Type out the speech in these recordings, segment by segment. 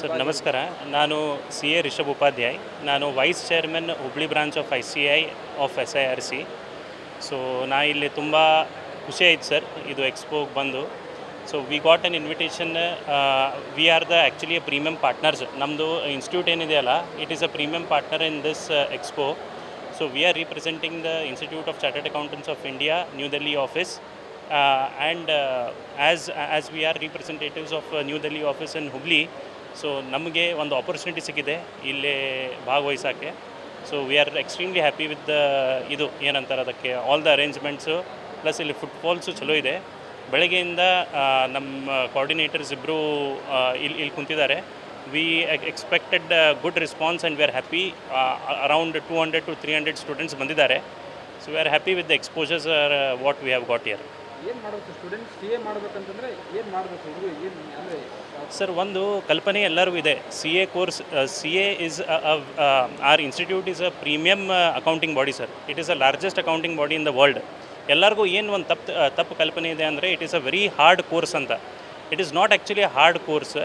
Sir, ನಮಸ್ಕಾರ. ನಾನು C A Rishabh Upadhyay. ನಾನು vice chairman Hubli branch of I C I of S I R C. So, ನಾ ಇಲ್ಲಿ ತುಂಬ ಖುಷಿ ಆಯ್ತು ಸರ್, ಇದು ಎಕ್ಸ್ಪೋಗೆ ಬಂದು. So, we got an invitation we are the actually a premium partners ನಮ್ಮದು ಇನ್ಸ್ಟಿಟ್ಯೂಟ್ ಏನಿದೆಯಲ್ಲ it is a premium partner in this expo so we are representing the institute of chartered accountants of India New Delhi office and as as we are representatives of New Delhi office in Hubli so ನಮಗೆ ಒಂದು opportunity ಸಿಕ್ಕಿದೆ. ಇಲ್ಲೇ ಭಾಗವಹಿಸೋಕ್ಕೆ. So we are extremely happy with ಇದು ಏನಂತಾರೆ ಅದಕ್ಕೆ all the arrangements plus ಇಲ್ಲಿ ಫುಟ್ಬಾಲ್ಸು ಚಲೋ ಇದೆ. ಬೆಳಗ್ಗೆಯಿಂದ ನಮ್ಮ ಕೋಆರ್ಡಿನೇಟರ್ಸ್ ಇಬ್ಬರು ಇಲ್ಲಿ ಇಲ್ಲಿ ಕುಂತಿದ್ದಾರೆ. We expected good response and we are happy around two hundred to three hundred students ಬಂದಿದ್ದಾರೆ. So we are happy with the exposures what we have got year ಏನು ಮಾಡಬೇಕು ಸ್ಟೂಡೆಂಟ್ ಸಿ ಎ ಮಾಡ್ಬೇಕಂತಂದ್ರೆ ಏನು ಮಾಡಬೇಕು ಹುಡುಗರು? ಏನು ಅಂದರೆ ಸರ್, ಒಂದು ಕಲ್ಪನೆ ಎಲ್ಲರಿಗೂ ಇದೆ. C A course C A is our institute is a premium accounting body sir it is a largest accounting body in the world ಎಲ್ಲರಿಗೂ ಏನು ಒಂದು ತಪ್ಪು ತಪ್ಪು ಕಲ್ಪನೆ ಇದೆ ಅಂದರೆ it is a very hard course ಅಂತ. It is not actually hard course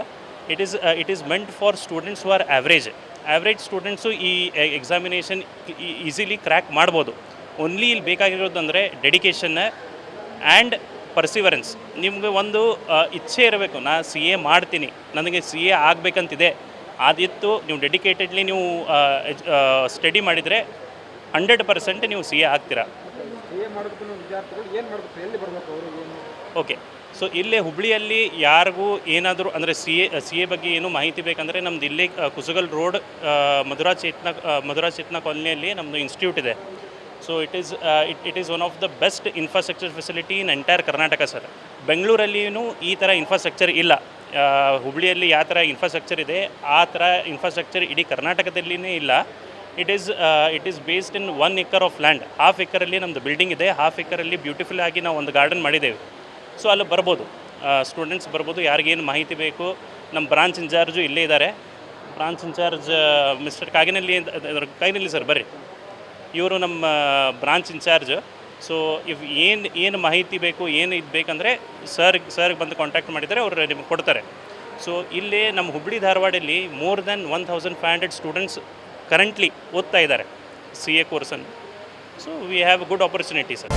it is it is meant for students who are average average students ಈ ಎಕ್ಸಾಮಿನೇಷನ್ ಈಸಿಲಿ ಕ್ರ್ಯಾಕ್ ಮಾಡ್ಬೋದು. ಓನ್ಲಿ ಇಲ್ಲಿ ಬೇಕಾಗಿರೋದು ಅಂದರೆ ಡೆಡಿಕೇಶನ್ ಆ್ಯಂಡ್ ಪರ್ಸಿವರೆನ್ಸ್ ನಿಮಗೆ ಒಂದು ಇಚ್ಛೆ ಇರಬೇಕು. ನಾ ಸಿ ಎ ಮಾಡ್ತೀನಿ. ನನಗೆ ಸಿ ಎ ಆಗಬೇಕಂತಿದೆ. ಅದಿತ್ತು ನೀವು ಡೆಡಿಕೇಟೆಡ್ಲಿ ನೀವು ಸ್ಟಡಿ ಮಾಡಿದರೆ ಹಂಡ್ರೆಡ್ ಪರ್ಸೆಂಟ್ ನೀವು ಸಿ ಎ ಆಗ್ತೀರಾ. ಓಕೆ ಸೊ ಇಲ್ಲೇ ಹುಬ್ಳಿಯಲ್ಲಿ ಯಾರಿಗೂ ಏನಾದರೂ ಅಂದರೆ ಸಿ ಎ ಸಿ ಎ ಬಗ್ಗೆ ಏನು ಮಾಹಿತಿ ಬೇಕಂದರೆ ನಮ್ದು ಇಲ್ಲೇ ಕುಸುಗಲ್ ರೋಡ್ ಮಧುರಾ ಚೇತ್ನ ಮಧುರಾ ಚೇತ್ನ ಕಾಲೋನಿಯಲ್ಲಿ ನಮ್ಮದು ಇನ್ಸ್ಟಿಟ್ಯೂಟ್ ಇದೆ. So it is it it is one of the best infrastructure facility in entire Karnataka sir ಬೆಂಗಳೂರಲ್ಲಿಯೂ ಈ ಥರ ಇನ್ಫ್ರಾಸ್ಟ್ರಕ್ಚರ್ ಇಲ್ಲ. ಹುಬ್ಳಿಯಲ್ಲಿ ಯಾವ ಥರ ಇನ್ಫ್ರಾಸ್ಟ್ರಕ್ಚರ್ ಇದೆ, ಆ ಥರ ಇನ್ಫ್ರಾಸ್ಟ್ರಕ್ಚರ್ ಇಡೀ ಕರ್ನಾಟಕದಲ್ಲಿನೇ ಇಲ್ಲ. It is it is based in one acre of land half ಎಕರಲ್ಲಿ ನಮ್ಮದು ಬಿಲ್ಡಿಂಗ್ ಇದೆ ಹಾಫ್ ಏಕರಲ್ಲಿ ಬ್ಯೂಟಿಫುಲ್ ಆಗಿ ನಾವು ಒಂದು ಗಾರ್ಡನ್ ಮಾಡಿದ್ದೇವೆ. ಸೊ ಅಲ್ಲಿ ಬರ್ಬೋದು. ಸ್ಟೂಡೆಂಟ್ಸ್ ಬರ್ಬೋದು, ಯಾರಿಗೇನು ಮಾಹಿತಿ ಬೇಕು, ನಮ್ಮ ಬ್ರಾಂಚ್ ಇನ್ಚಾರ್ಜು ಇಲ್ಲೇ ಇದ್ದಾರೆ. Branch in charge mister Kaginalli Kaginalli sir ಬರ್ರಿ. ಇವರು ನಮ್ಮ ಬ್ರಾಂಚ್ ಇನ್ಚಾರ್ಜ್. ಸೊ ಇವ್ ಏನು ಏನು ಮಾಹಿತಿ ಬೇಕು, ಏನು ಇದು ಬೇಕಂದರೆ ಸರ್, ಸರ್ಗೆ ಬಂದು ಕಾಂಟ್ಯಾಕ್ಟ್ ಮಾಡಿದರೆ ಅವರು ನಿಮಗೆ ಕೊಡ್ತಾರೆ. ಸೊ ಇಲ್ಲಿ ನಮ್ಮ Hubballi ಧಾರವಾಡಲ್ಲಿ more than one thousand five hundred students currently ಓದ್ತಾ ಇದ್ದಾರೆ C A ಕೋರ್ಸನ್ನು so we have good opportunity sir